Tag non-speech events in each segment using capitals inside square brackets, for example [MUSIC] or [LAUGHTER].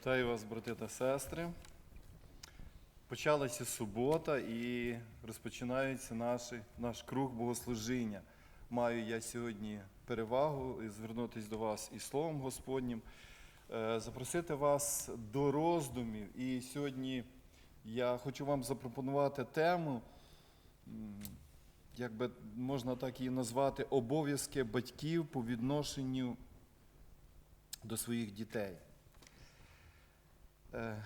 Вітаю вас, брати та сестри. Почалася субота і розпочинається наш, наш круг богослужіння. Маю я сьогодні перевагу звернутися до вас із Словом Господнім, е, запросити вас до роздумів. І сьогодні я хочу вам запропонувати тему, як би можна так її назвати, обов'язки батьків по відношенню до своїх дітей. Е,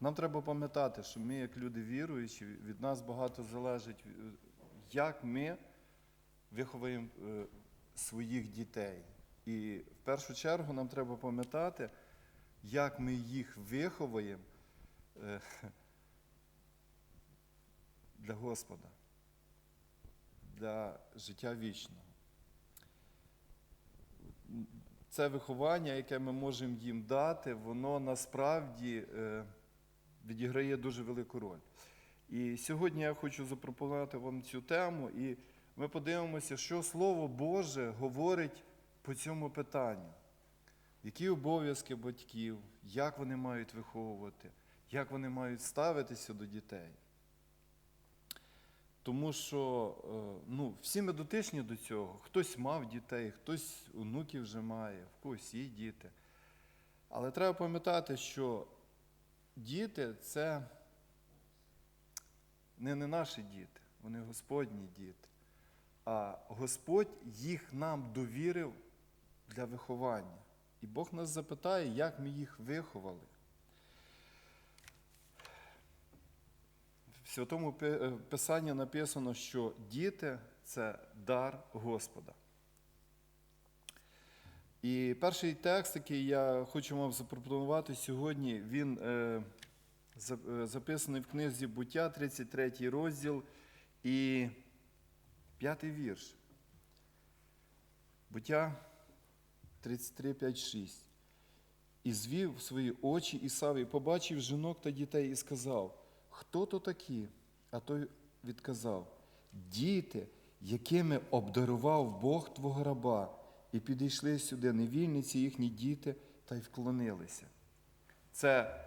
Нам треба пам'ятати, що ми, як люди віруючі, від нас багато залежить, е, як ми виховуємо е, своїх дітей. І в першу чергу нам треба пам'ятати, як ми їх виховуємо [LAUGHS] для Господа, для життя вічного це виховання, яке ми можемо їм дати, воно насправді е, відіграє дуже велику роль. І сьогодні я хочу запропонувати вам цю тему, і ми подивимося, що Слово Боже говорить по цьому питанню. Які обов'язки батьків, як вони мають виховувати, як вони мають ставитися до дітей. Тому що е, ну, всі ми дотичні до цього. Хтось мав дітей, хтось онуків вже має, в когось є діти. Але треба пам'ятати, що діти це не, не наші діти, вони Господні діти. А Господь їх нам довірив для виховання. І Бог нас запитає, як ми їх виховали. Святому е, Писанні написано, що діти це дар Господа. І перший текст, який я хочу вам запропонувати сьогодні, він е, е, записаний в книзі Буття, 33 розділ і 5 вірш. Буття 33, 5, 6. І звів свої очі Ісав, і побачив жінок та дітей, і сказав, хто то такі? А той відказав, діти, якими обдарував Бог твого раба, і підійшли сюди невільниці їхні діти та й вклонилися. Це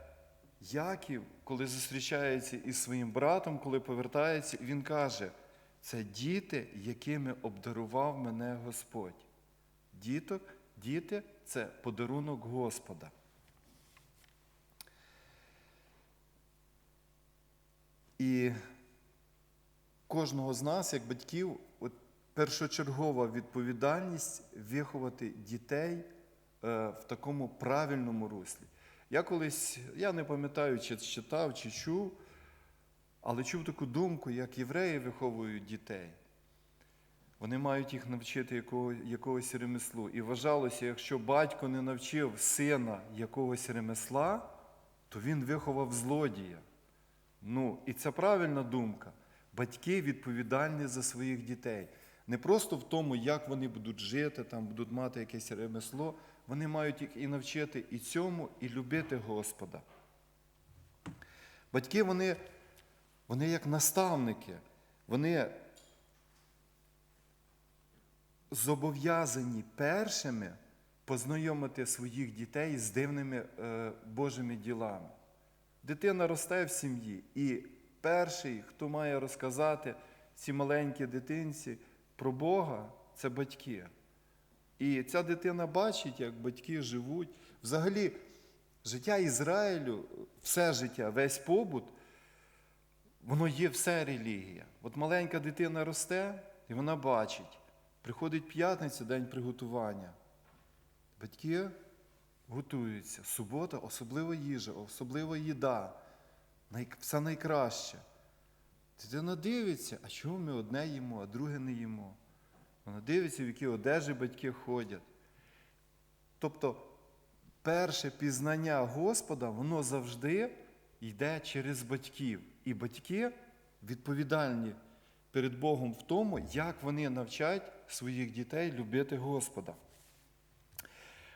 Яків, коли зустрічається із своїм братом, коли повертається, він каже, це діти, якими обдарував мене Господь. Діток, діти це подарунок Господа. І кожного з нас, як батьків, от першочергова відповідальність виховати дітей е, в такому правильному руслі. Я колись, я не пам'ятаю, чи читав, чи чув, але чув таку думку, як євреї виховують дітей. Вони мають їх навчити якого, якогось ремеслу. І вважалося, якщо батько не навчив сина якогось ремесла, то він виховав злодія. Ну, і це правильна думка. Батьки відповідальні за своїх дітей. Не просто в тому, як вони будуть жити, там будуть мати якесь ремесло, вони мають їх і навчити і цьому, і любити Господа. Батьки, вони, вони як наставники, вони зобов'язані першими познайомити своїх дітей з дивними е, Божими ділами. Дитина росте в сім'ї, і перший, хто має розказати цій маленькій дитинці про Бога, це батьки. І ця дитина бачить, як батьки живуть. Взагалі, життя Ізраїлю, все життя, весь побут, воно є все релігія. От маленька дитина росте, і вона бачить. Приходить п'ятниця, день приготування. Батьки готуються. Субота, особлива їжа, особлива їда. Все найкраще. Дитина дивиться, а чому ми одне їмо, а друге не їмо? Вона дивиться, в які одежі батьки ходять. Тобто, перше пізнання Господа, воно завжди йде через батьків. І батьки відповідальні перед Богом в тому, як вони навчать своїх дітей любити Господа.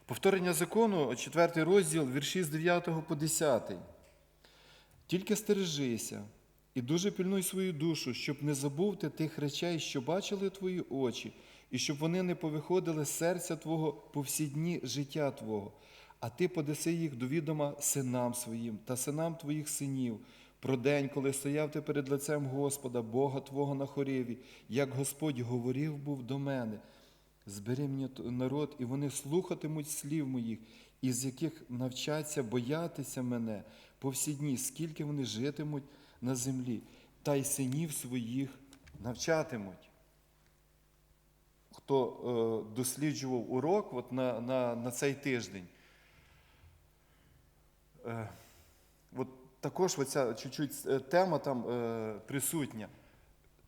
Повторення закону, 4 розділ, вірші з 9 по 10. Тільки стережися і дуже пильнуй свою душу, щоб не забув ти тих речей, що бачили твої очі, і щоб вони не повиходили з серця Твого по всі дні життя Твого, а Ти подаси їх до відома синам своїм та синам Твоїх синів, про день, коли стояв ти перед лицем Господа, Бога Твого на хоріві, як Господь говорив був до мене. Збери мені народ, і вони слухатимуть слів моїх, із яких навчаться боятися мене по всі дні, скільки вони житимуть на землі, та й синів своїх навчатимуть. Хто е, досліджував урок от на, на, на цей тиждень, е, от також оця чуть-чуть е, тема там е, присутня.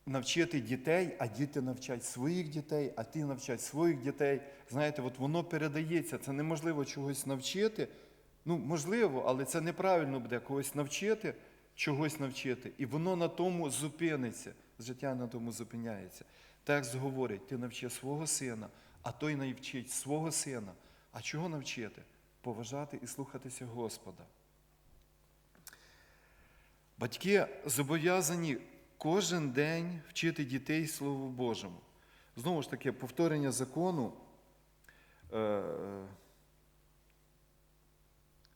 Навчити дітей, а діти навчать своїх дітей, а ти навчать своїх дітей. Знаєте, от воно передається. Це неможливо чогось навчити. Ну, можливо, але це неправильно буде когось навчити, чогось навчити. І воно на тому зупиниться. Життя на тому зупиняється. Текст говорить: ти навчи свого сина, а той навчить свого сина. А чого навчити? Поважати і слухатися Господа. Батьки зобов'язані кожен день вчити дітей Слову Божому. Знову ж таки, повторення закону, е,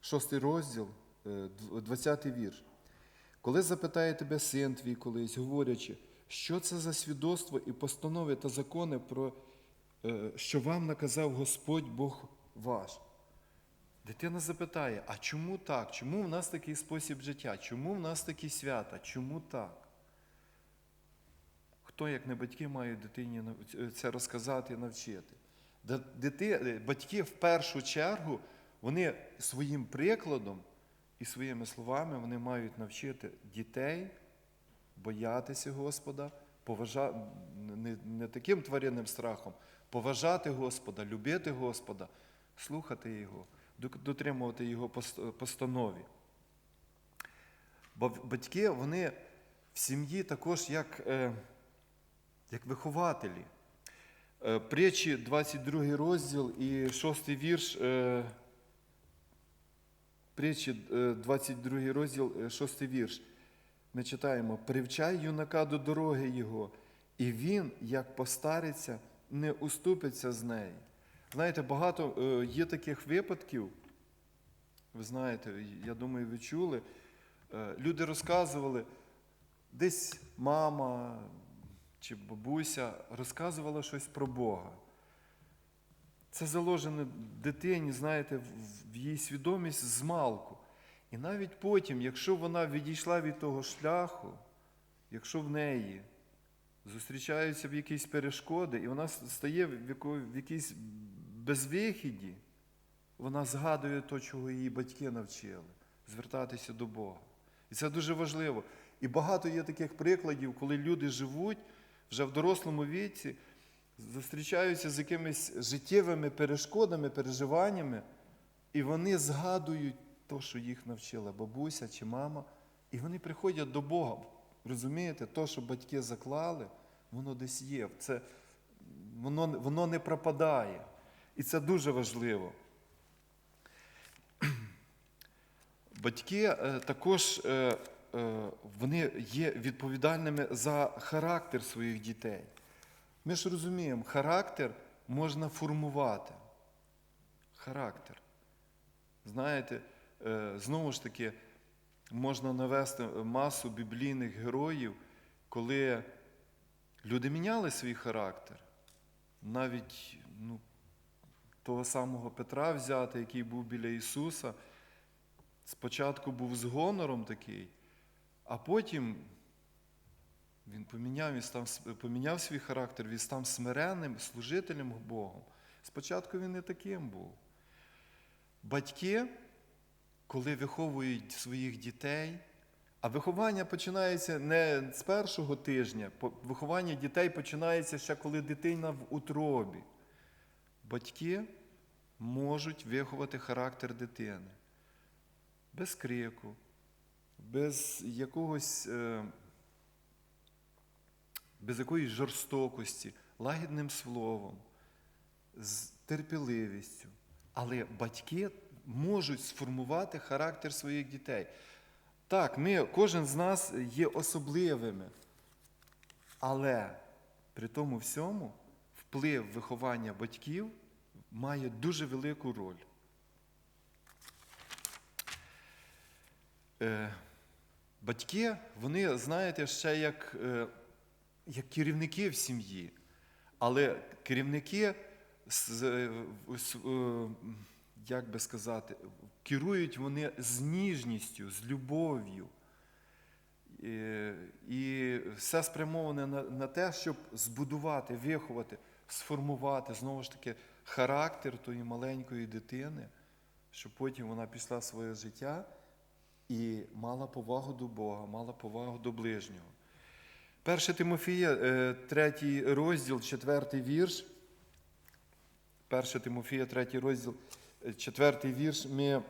шостий розділ, е, дв- 20 вірш. Коли запитає тебе син твій колись, говорячи, що це за свідоцтво і постанови та закони, про, е, що вам наказав Господь Бог ваш. Дитина запитає, а чому так? Чому в нас такий спосіб життя? Чому в нас такі свята? Чому так? Хто, як не батьки, мають дитині це розказати і навчити? Дити, батьки в першу чергу, вони своїм прикладом і своїми словами вони мають навчити дітей боятися Господа, поважа... не, не таким тваринним страхом, поважати Господа, любити Господа, слухати Його, дотримувати Його постанові. Бо батьки, вони в сім'ї також як, е, як вихователі. Е, Притчі, 22 розділ і 6 вірш. е, Притчі, е, 22 розділ, е, 6 вірш. Ми читаємо: привчай юнака до дороги його, і він, як постариться, не уступиться з неї. Знаєте, багато є таких випадків, ви знаєте, я думаю, ви чули. Люди розказували, десь мама чи бабуся розказувала щось про Бога. Це заложено дитині, знаєте, в- її свідомість з малку. І навіть потім, якщо вона відійшла від того шляху, якщо в неї зустрічаються в якісь перешкоди, і вона стає в якійсь безвихіді, вона згадує то, чого її батьки навчили, звертатися до Бога. І це дуже важливо. І багато є таких прикладів, коли люди живуть вже в дорослому віці, зустрічаються з якимись життєвими перешкодами, переживаннями, і вони згадують то, що їх навчила бабуся чи мама, і вони приходять до Бога. Розумієте, то, що батьки заклали, воно десь є. Це, воно, воно не пропадає. І це дуже важливо. Батьки е, також е, вони є відповідальними за характер своїх дітей. Ми ж розуміємо, характер можна формувати. Характер. Знаєте, е, знову ж таки, можна навести масу біблійних героїв, коли люди міняли свій характер. Навіть ну, того самого Петра взяти, який був біля Ісуса, спочатку був з гонором такий, а потім він поміняв, він став, поміняв свій характер, він став смиренним служителем Богом. Спочатку він не таким був. Батьки, коли виховують своїх дітей, а виховання починається не з першого тижня, виховання дітей починається ще коли дитина в утробі. Батьки можуть виховати характер дитини без крику, без якогось. е, без якоїсь жорстокості, лагідним словом, з терпеливістю. Але батьки можуть сформувати характер своїх дітей. Так, ми, кожен з нас є особливими. Але при тому всьому, вплив виховання батьків має дуже велику роль. Батьки, вони, знаєте, ще як, е, як керівники в сім'ї, але керівники, е, е, як би сказати, керують вони з ніжністю, з любов'ю. І, і все спрямоване на, на те, щоб збудувати, виховати, сформувати знову ж таки характер тої маленької дитини, щоб потім вона пішла своє життя і мала повагу до Бога, мала повагу до ближнього. 1 Тимофія, е, третій розділ, четвертий вірш. 1 Тимофія, третій розділ, е, четвертий вірш, ми,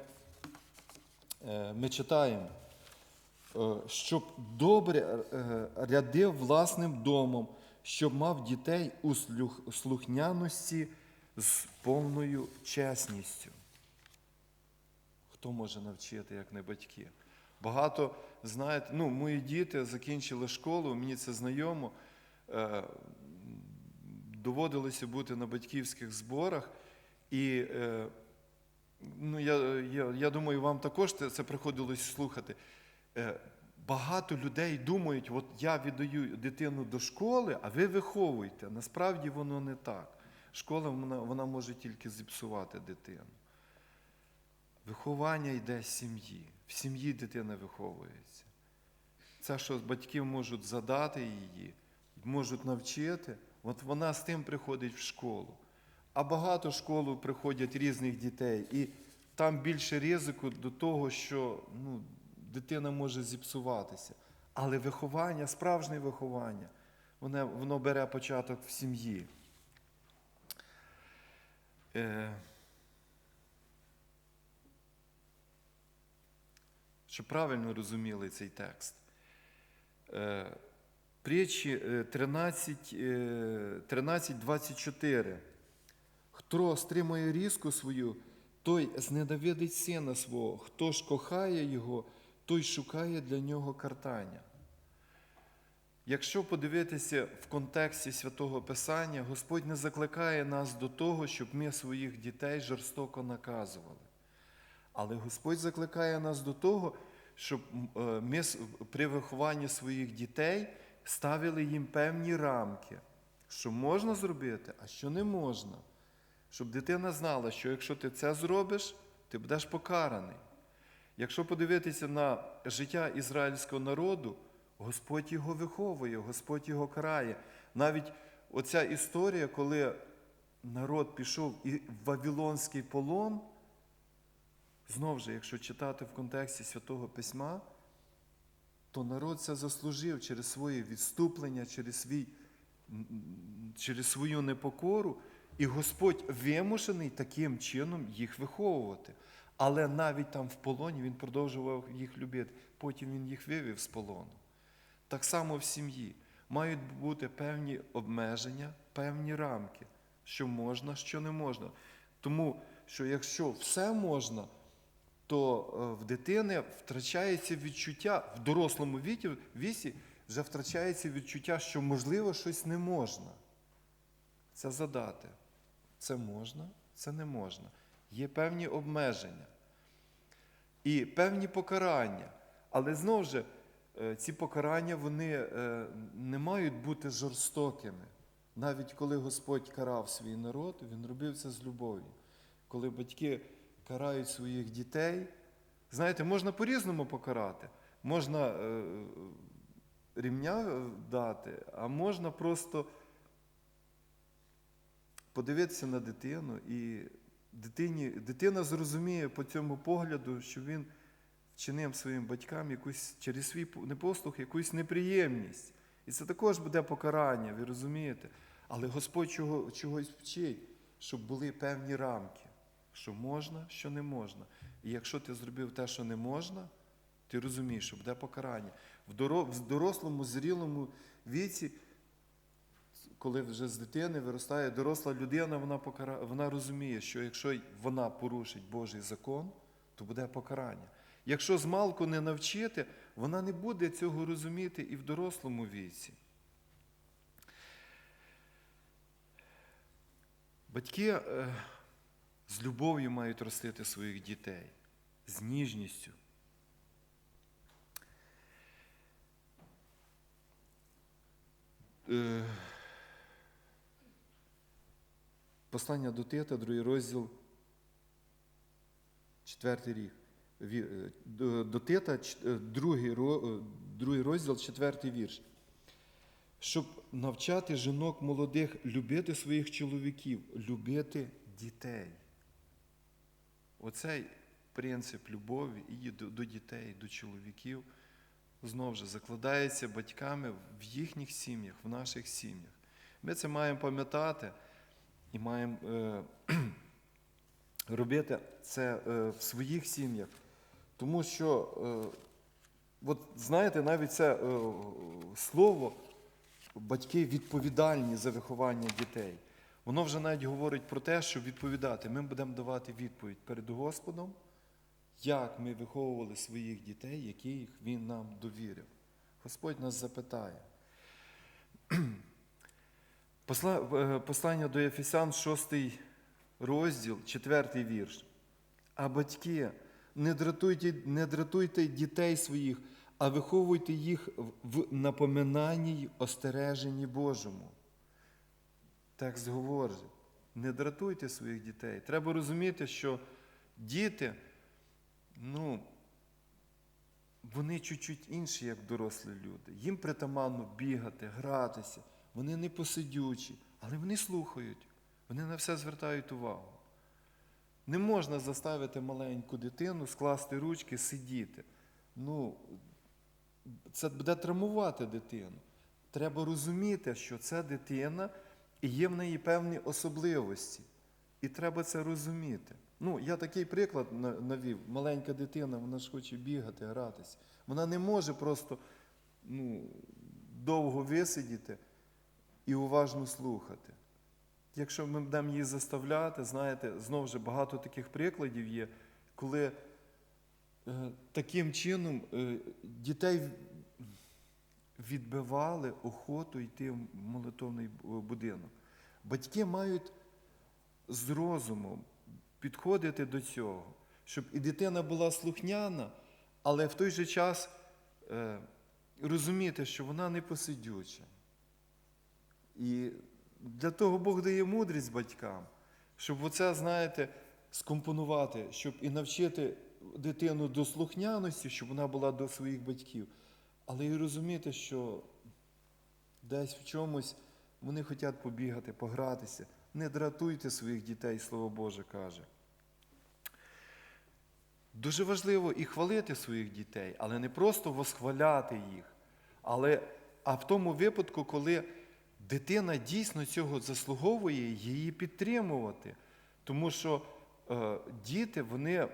е, ми читаємо, е, щоб добре е, рядив власним домом, щоб мав дітей у слухняності з повною чесністю. Хто може навчити, як не батьки? Багато знаєте, ну, мої діти закінчили школу, мені це знайомо. Е, доводилося бути на батьківських зборах. І е, ну, я, я, я думаю, вам також це, приходилось слухати. Е, багато людей думають, от я віддаю дитину до школи, а ви виховуєте. Насправді воно не так. Школа вона, вона може тільки зіпсувати дитину. Виховання йде з сім'ї. В сім'ї дитина виховується. Це, що батьки можуть задати її, можуть навчити, от вона з тим приходить в школу. А багато в школу приходять різних дітей, і там більше ризику до того, що ну, дитина може зіпсуватися. Але виховання, справжнє виховання, воно, воно бере початок в сім'ї. Е, щоб правильно розуміли цей текст. Е, Притчі е, 13, е, 13, 24. Хто стримує різку свою, той зненавидить сина свого, хто ж кохає його, той шукає для нього картання. Якщо подивитися в контексті святого Писання, Господь не закликає нас до того, щоб ми своїх дітей жорстоко наказували. Але Господь закликає нас до того, щоб е, ми при вихованні своїх дітей ставили їм певні рамки, що можна зробити, а що не можна. Щоб дитина знала, що якщо ти це зробиш, ти будеш покараний. Якщо подивитися на життя ізраїльського народу, Господь його виховує, Господь його карає. Навіть оця історія, коли народ пішов і в Вавилонський полон, Знов же, якщо читати в контексті Святого Письма, то народ це заслужив через своє відступлення, через, свій, через свою непокору, і Господь вимушений таким чином їх виховувати. Але навіть там в полоні він продовжував їх любити. Потім він їх вивів з полону. Так само в сім'ї мають бути певні обмеження, певні рамки, що можна, що не можна. Тому що якщо все можна, то е, в дитини втрачається відчуття в дорослому вісі вже втрачається відчуття, що можливо щось не можна. Це задати. Це можна, це не можна. Є певні обмеження і певні покарання. Але знову ж, е, ці покарання вони е, не мають бути жорстокими. Навіть коли Господь карав свій народ, він робив це з любов'ю. Коли батьки карають своїх дітей, знаєте, можна по-різному покарати. Можна е, рівня е, дати, а можна просто подивитися на дитину, і дитині, дитина зрозуміє по цьому погляду, що він вчинив своїм батькам якусь через свій непослух, якусь неприємність. І це також буде покарання, ви розумієте? Але Господь чого, чогось вчить, щоб були певні рамки, що можна, що не можна. І якщо ти зробив те, що не можна, ти розумієш, що буде покарання. В дорослому, зрілому віці, коли вже з дитини виростає доросла людина, вона, покара... вона розуміє, що якщо вона порушить Божий закон, то буде покарання. Якщо змалку не навчити, вона не буде цього розуміти і в дорослому віці. Батьки е, з любов'ю мають ростити своїх дітей, з ніжністю. Е, Послання до Тита, другий розділ, четвертий рік. Е, До, Тита, е, другий, другий розділ, четвертий вірш. Щоб навчати жінок молодих любити своїх чоловіків, любити дітей. Оцей принцип любові і до, дітей, до чоловіків знову ж закладається батьками в їхніх сім'ях, в наших сім'ях. Ми це маємо пам'ятати і маємо е, [CLEARS THROAT] робити це е, в своїх сім'ях. Тому що, е, от знаєте, навіть це е, слово батьки відповідальні за виховання дітей. Воно вже навіть говорить про те, що відповідати. Ми будемо давати відповідь перед Господом, як ми виховували своїх дітей, яких Він нам довірив. Господь нас запитає. [CLEARS THROAT] Е, Послання до Ефесян, 6 розділ, 4 вірш. А батьки, не дратуйте, не дратуйте дітей своїх, а виховуйте їх в напоминанні й остереженні Божому. Текст говорить, не дратуйте своїх дітей. Треба розуміти, що діти, ну, вони чуть-чуть інші, як дорослі люди. Їм притаманно бігати, гратися. Вони не посидючі, але вони слухають, вони на все звертають увагу. Не можна заставити маленьку дитину скласти ручки, сидіти. Ну, це буде травмувати дитину. Треба розуміти, що це дитина і є в неї певні особливості. І треба це розуміти. Ну, я такий приклад навів. Маленька дитина, вона ж хоче бігати, гратися. Вона не може просто ну, довго висидіти і уважно слухати. Якщо ми будемо її заставляти, знаєте, знову ж багато таких прикладів є, коли е, таким чином е, дітей відбивали охоту йти в молитовний будинок. Батьки мають з розумом підходити до цього, щоб і дитина була слухняна, але в той же час е, розуміти, що вона не посидюча. І для того Бог дає мудрість батькам, щоб оце, знаєте, скомпонувати, щоб і навчити дитину до слухняності, щоб вона була до своїх батьків, але і розуміти, що десь в чомусь вони хочуть побігати, погратися. Не дратуйте своїх дітей, Слово Боже каже. Дуже важливо і хвалити своїх дітей, але не просто восхваляти їх, але, а в тому випадку, коли дитина дійсно цього заслуговує, її підтримувати. Тому що е, діти, вони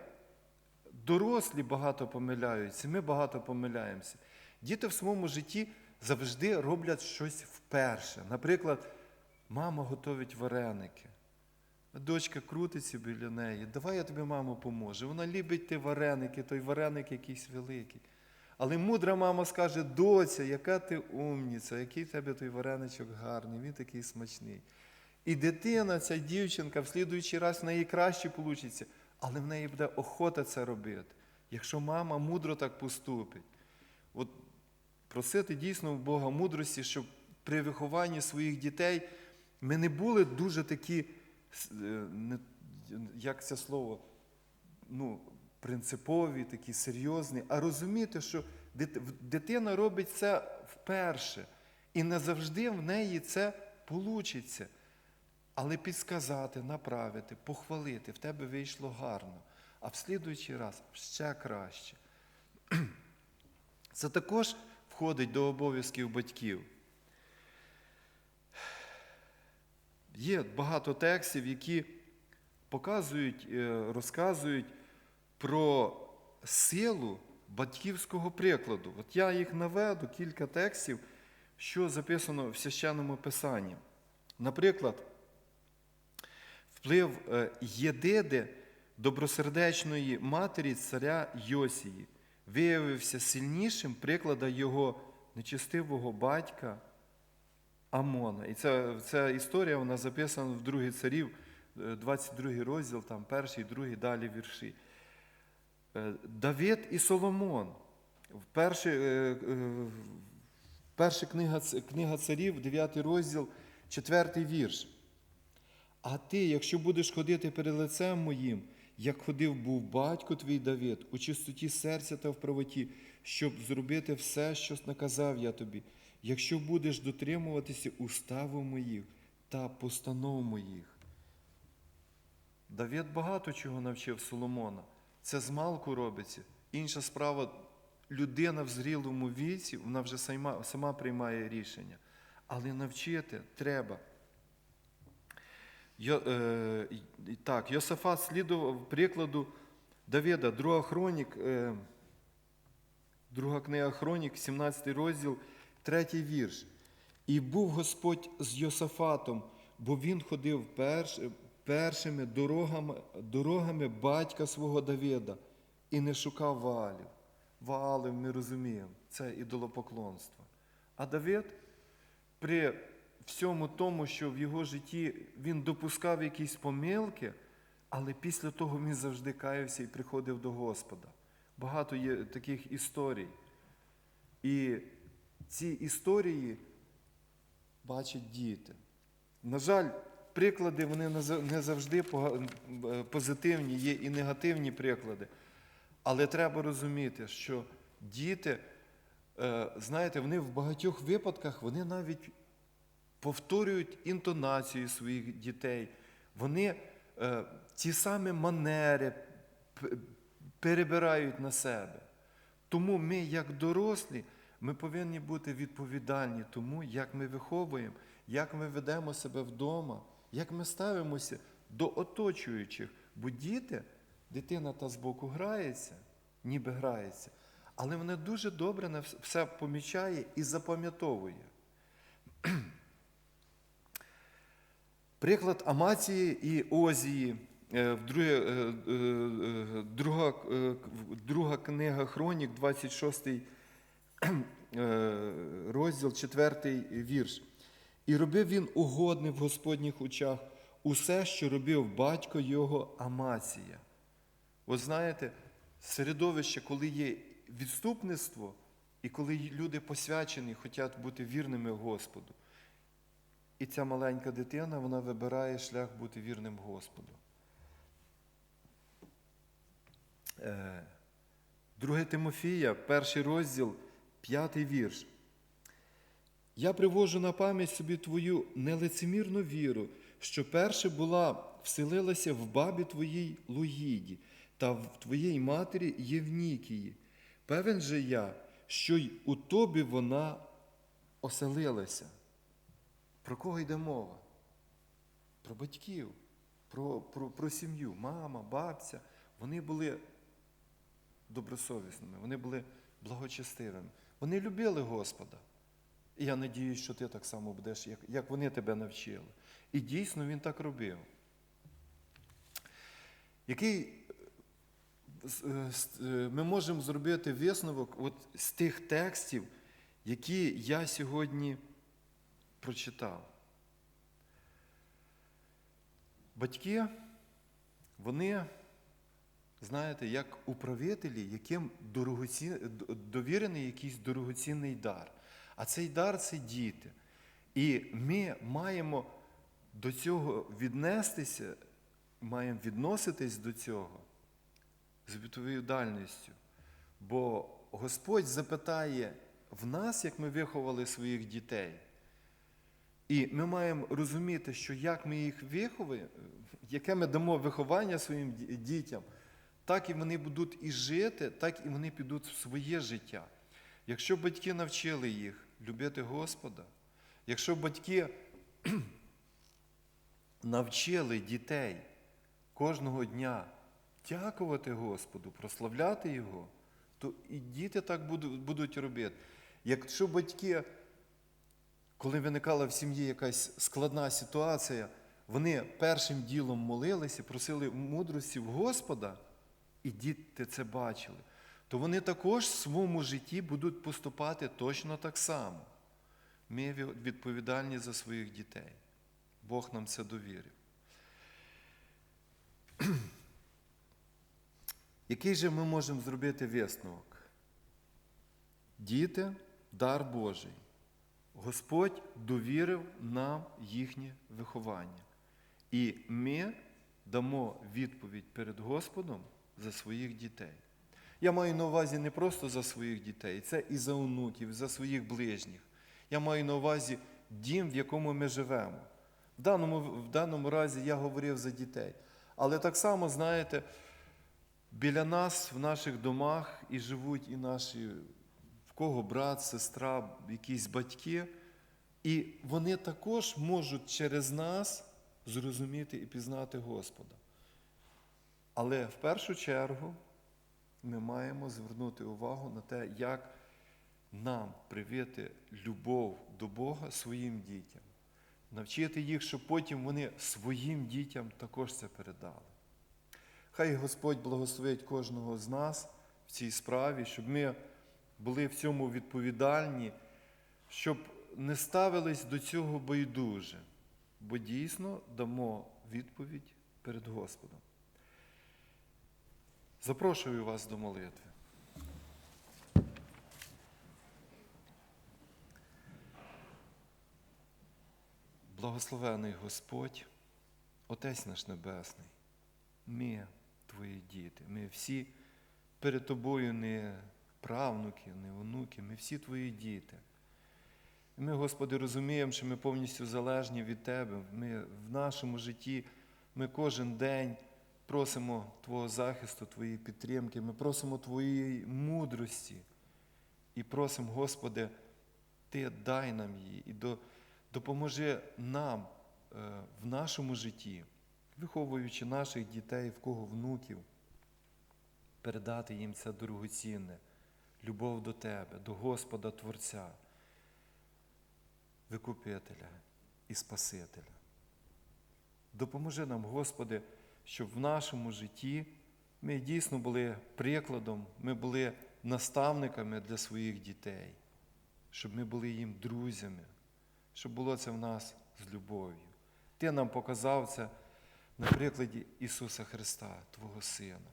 дорослі багато помиляються, ми багато помиляємося. Діти в своєму житті завжди роблять щось вперше. Наприклад, мама готовить вареники. Дочка крутиться біля неї. Давай я тобі, мамо, поможу. Вона любить ті вареники, той вареник якийсь великий. Але мудра мама скаже, доця, яка ти умніця, який в тебе той вареничок гарний, він такий смачний. І дитина, ця дівчинка, в слідуючий раз в неї краще вийде, але в неї буде охота це робити, якщо мама мудро так поступить. От просити дійсно в Бога мудрості, щоб при вихованні своїх дітей ми не були дуже такі, е, як це слово, ну, принципові, такі серйозні, а розуміти, що дитина робить це вперше. І не завжди в неї це вийде. Але підсказати, направити, похвалити, в тебе вийшло гарно, а в слідуючий раз ще краще. [CLEARS THROAT] Це також входить до обов'язків батьків. Є багато текстів, які показують, е, розказують про силу батьківського прикладу. От я їх наведу, кілька текстів, що записано в священному писанні. Наприклад, вплив е, Єдиди, добросердечної матері царя Йосії, виявився сильнішим приклада його нечестивого батька Амона. І ця, ця історія вона записана в другій царів, е, 22 розділ, там перший, другий, далі вірші. Е, Давид і Соломон. Перший, е, е, перша книга, книга царів, 9 розділ, 4 вірш. А ти, якщо будеш ходити перед лицем моїм, як ходив був батько твій Давид, у чистоті серця та в правоті, щоб зробити все, що наказав я тобі, якщо будеш дотримуватися уставу моїх та постанов моїх. Давид багато чого навчив Соломона. Це з малку робиться. Інша справа, людина в зрілому віці, вона вже сама, сама приймає рішення. Але навчити треба. Йо, е, так, Йосафат слідував прикладу Давида, друга хронік, е, друга книга Хронік, 17 розділ, третій вірш. І був Господь з Йосафатом, бо він ходив перш, першими дорогами, дорогами батька свого Давида і не шукав Ваалів. Ваалів ми розуміємо, це ідолопоклонство. А Давид при всьому тому, що в його житті він допускав якісь помилки, але після того він завжди каявся і приходив до Господа. Багато є таких історій. І ці історії бачать діти. На жаль, приклади вони не завжди позитивні, є і негативні приклади. Але треба розуміти, що діти, е, знаєте, вони в багатьох випадках вони навіть повторюють інтонацію своїх дітей. Вони е, ті самі манери перебирають на себе. Тому ми, як дорослі, ми повинні бути відповідальні тому, як ми виховуємо, як ми ведемо себе вдома, як ми ставимося до оточуючих. Бо діти, дитина та збоку грається, ніби грається, але вона дуже добре все помічає і запам'ятовує. Приклад Амації і Озії. Е, е, е, друга, друга книга Хронік, 26 е, розділ, 4 вірш. І робив він угодне в Господніх очах усе, що робив батько його Амація. Ви знаєте, середовище, коли є відступництво, і коли люди посвячені, хочуть бути вірними Господу. І ця маленька дитина, вона вибирає шлях бути вірним Господу. Е, Друге Тимофія, перший розділ, п'ятий вірш. Я привожу на пам'ять собі твою нелицемірну віру, що перше була вселилася в бабі твоїй Луїді та в твоїй матері Євнікії. Певен же я, що й у тобі вона оселилася. Про кого йде мова? Про батьків, про, про, про сім'ю, мама, бабця. Вони були добросовісними, вони були благочестивими. Вони любили Господа. І я надіюсь, що ти так само будеш, як, як вони тебе навчили. І дійсно він так робив. Який е, з- е, ми можемо зробити висновок от з тих текстів, які я сьогодні прочитав. Батьки, вони, знаєте, як управителі, яким довірений якийсь дорогоцінний дар. А цей дар це діти. І ми маємо до цього віднестися, маємо відноситись до цього з відповідальністю. Бо Господь запитає в нас, як ми виховали своїх дітей. І ми маємо розуміти, що як ми їх виховуємо, яке ми дамо виховання своїм дітям, так і вони будуть і жити, так і вони підуть в своє життя. Якщо батьки навчили їх любити Господа, якщо батьки [CLEARS THROAT] навчили дітей кожного дня дякувати Господу, прославляти Його, то і діти так будуть, робити. Якщо батьки коли виникала в сім'ї якась складна ситуація, вони першим ділом молилися, просили мудрості в Господа, і діти це бачили, то вони також в своєму житті будуть поступати точно так само. Ми відповідальні за своїх дітей. Бог нам це довірив. [CLEARS THROAT] Який же ми можемо зробити висновок? Діти дар Божий. Господь довірив нам їхнє виховання. І ми дамо відповідь перед Господом за своїх дітей. Я маю на увазі не просто за своїх дітей, це і за онуків, за своїх ближніх. Я маю на увазі дім, в якому ми живемо. В даному, в даному разі я говорив за дітей. Але так само, знаєте, біля нас, в наших домах, і живуть і наші, кого брат, сестра, якісь батьки. І вони також можуть через нас зрозуміти і пізнати Господа. Але в першу чергу ми маємо звернути увагу на те, як нам привити любов до Бога своїм дітям, навчити їх, щоб потім вони своїм дітям також це передали. Хай Господь благословить кожного з нас в цій справі, щоб ми були в цьому відповідальні, щоб не ставились до цього байдуже, бо дійсно дамо відповідь перед Господом. Запрошую вас до молитви. Благословений Господь, Отець наш Небесний, ми Твої діти, ми всі перед Тобою не правнуки, не онуки, ми всі Твої діти. І ми, Господи, розуміємо, що ми повністю залежні від Тебе. Ми в нашому житті, ми кожен день просимо Твого захисту, Твоєї підтримки, ми просимо Твоєї мудрості і просимо, Господи, Ти дай нам її і допоможи нам е, в нашому житті, виховуючи наших дітей, в кого внуків, передати їм це дорогоцінне, любов до Тебе, до Господа Творця, Викупителя і Спасителя. Допоможи нам, Господи, щоб в нашому житті ми дійсно були прикладом, ми були наставниками для своїх дітей, щоб ми були їм друзями, щоб було це в нас з любов'ю. Ти нам показав це на прикладі Ісуса Христа, Твого Сина.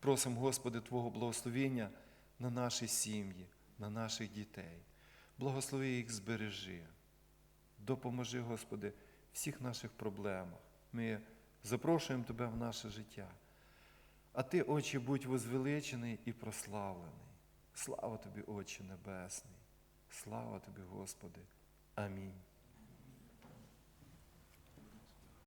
Просимо, Господи, Твого благословення на наші сім'ї, на наших дітей. Благослови їх збережи. Допоможи, Господи, всіх наших проблемах. Ми запрошуємо Тебе в наше життя. А Ти, Отче, будь возвеличений і прославлений. Слава Тобі, Отче Небесний. Слава Тобі, Господи. Амінь.